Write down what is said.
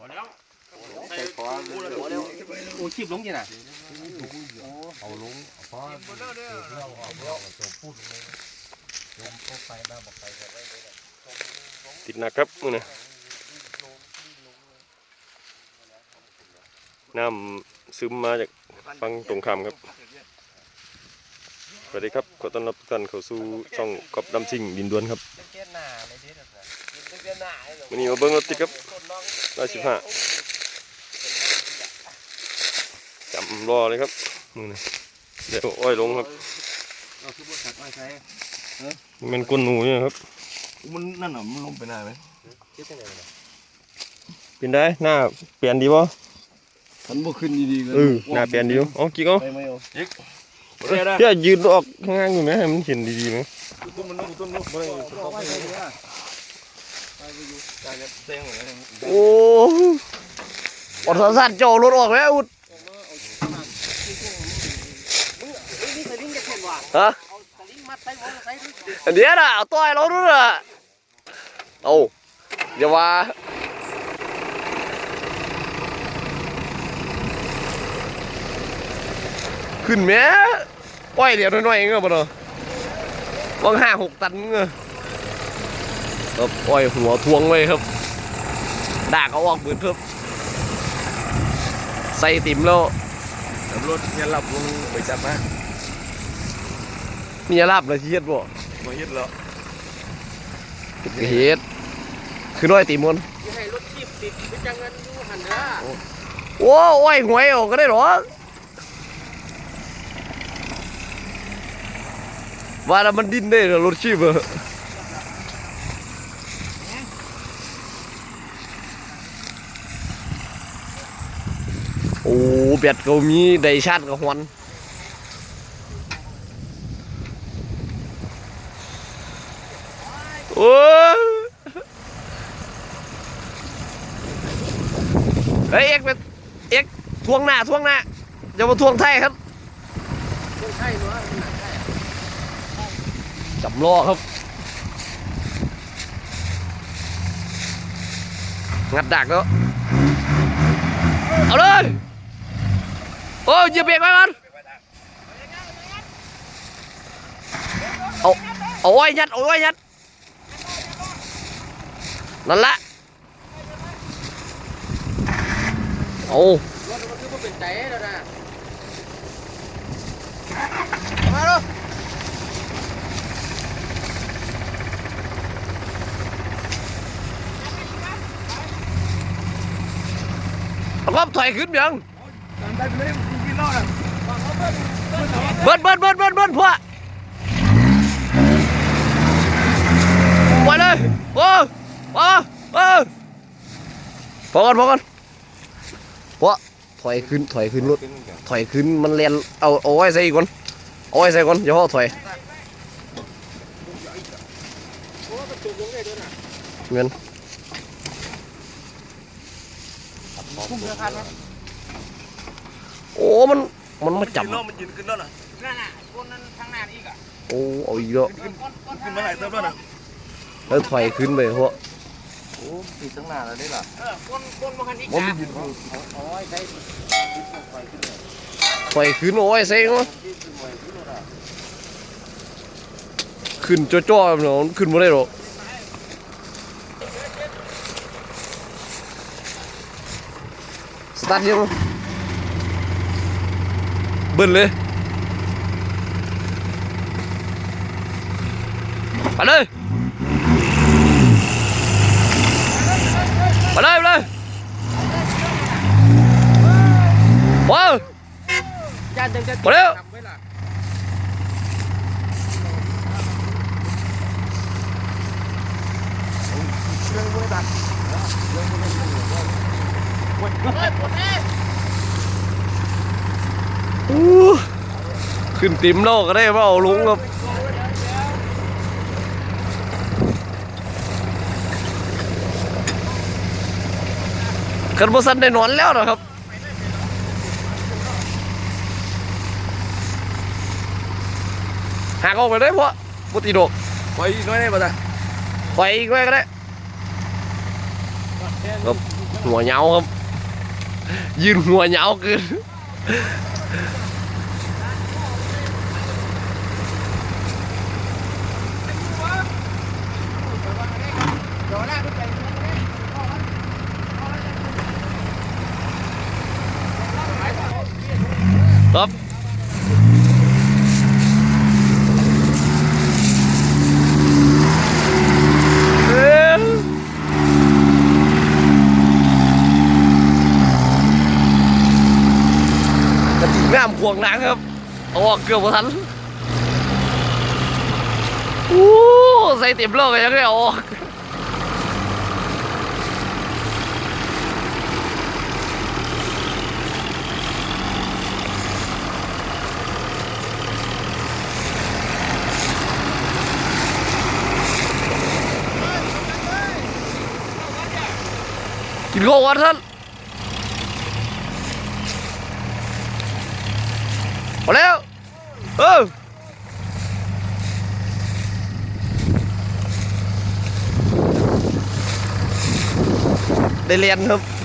พอแล้วใส่คอโอ้ชีพลงยังไงเอาลงเพราะเราออกเราจมพูดเลยจมพวกไฟมาบอกไฟจะไว้เลยติดหนักครับมือนะน้ำซึมมาจากฟังตรงข้ามครับ สวัสดีครับ ขอต้อนรับทุกท่านเข้าสู่ช่องกอบดำซิ่งดินดวนครับเจ้าหน้าเลยเด็ดอะวันนี้มาเบิ้งรถติดครับ ร้อยสิบห้าจำรอเลยครับมือนะเดี๋ยวอ้อยลงครับเราคือบริษัทไม่ใช่มันเป็นก้นหนูเนี่ยครับ มันนั่นน่ะมันลงไปได้ไหมเป็นได้หน้าเปลี่ยนดีป่ะฉันบ่ขึ้นดีๆเลยเออหน้าเปลี่ยนดีป่ะอ๋อกิ๊กเอาไปไหมเอาเดี๋ยวยืนออกข้างล่างอยู่ไหมให้มันเห็นดีๆไหม โอ้อดสันโจรถออกแล้วอุดนี่สลิงจะเข็นว่ะฮะเอาสลิงมัดใส่มอเตอร์ไซค์ด้วยอันะเอาต่อยเราด้วยนะเอาอย่าว่าขึ้นแม่ปล่อยเดี๋ยวน้อยๆเองอะบ่เนาะวางห้าหกตันเงอะ ครับปล่อยหัวทวงไว้ครับดากเอาออกเบิดเพิ่มใส่ติ่มแล้วรถเนี่ยหลับลงไปจับมามีอะไรลับเลยที่เฮ็ดบ่บ่เฮ็ดแล้วเฮ็ดคือน้อยติมมันอย่าให้รถชีพติดไปจังเงินอยู่หันเด้อโอ้โอ้ยหวยออกก็ได้หรอว่าแล้วมันดิ้นได้เหรอรถชีพอะ อ้แบตก็มีไดชาร์จกับฮอนโอ้ยเฮ้ยเอ็กเป็นเอ็กทวงหน้าทวงหน้าอย่ามาทวงไทยครับต้องใช่เนาะหนักใช่จำล้อครับ งัดดักแล้ว เอาเลย โอ้ยเหยียบเบรกไว้ก่อนเอา เอาไว้ยัดเอาไว้ยัดนั่นละเอารถมันคือมันเป็นใจแล้วะมาเอาครับถอยขึ้นยังได้ไปเลยกินรอดเบิ้ลเบิ้ลเบิ้ลเบิ้ลเบิ้ลพวกปล่อยเลยโอ้โอ้โอ้พอกันพอกันพวกถอยขึ้นถอยขึ้นรถถอยขึ้นมันเรียนเอาเอาไว้ใส่อีกคนเอาไว้ใส่ก่อนอย่าพอถอยโอ้มันจุกลงได้ด้วยนะเงิน คุ้มเนื้อคันนะ โอ้ มัน มันมาจับกินรอดมันยืนขึ้นรอดอะนั่นน่ะคนนั้นทางหน้าอีกอะโอ้เอาอีกแล้วก้อนก้อนก้อนขึ้นมาหลายเติมแล้วนะแล้วถอยขึ้นไปพวกโอ้ตีตั้งนานแล้วได้ล่ะเออก้อนก้อนมาคันอีกว่ามัจ้ะนยืนโอ้ยใช่ถอยขึ้นเอาไว้ใส่ก่อนขึ้นจ่อๆเนาะมันขึ้นไม่ได้หรอกสตาร์ทยัง เบิ้ลเลยไปเลยไปเลยไปเลยว้าวจ้าเดินจะไปเร็วทำไว้ล่ะอู้ ขึ้นติมโลกก็ได้ว่าเอาลุงครับขันบสันได้นอนแล้วนะครับหากออกไปได้เพราะบุติดกไปน้อยได้ป่ะจ๊ะไปอีกไว้ก็ได้ครับหัวเหงาครับ ยืนหัวเหงาเกิน เดี๋ยวแรกขึ้นไป ครับเอ้ยกระติก น้ำขวงน้ำครับเอาออกเกือบทันโอ้ใส่เต็มโลกเลยยังไงเอาออกกินข้าววันท่าน เอาแล้วเออได้เรียนครับ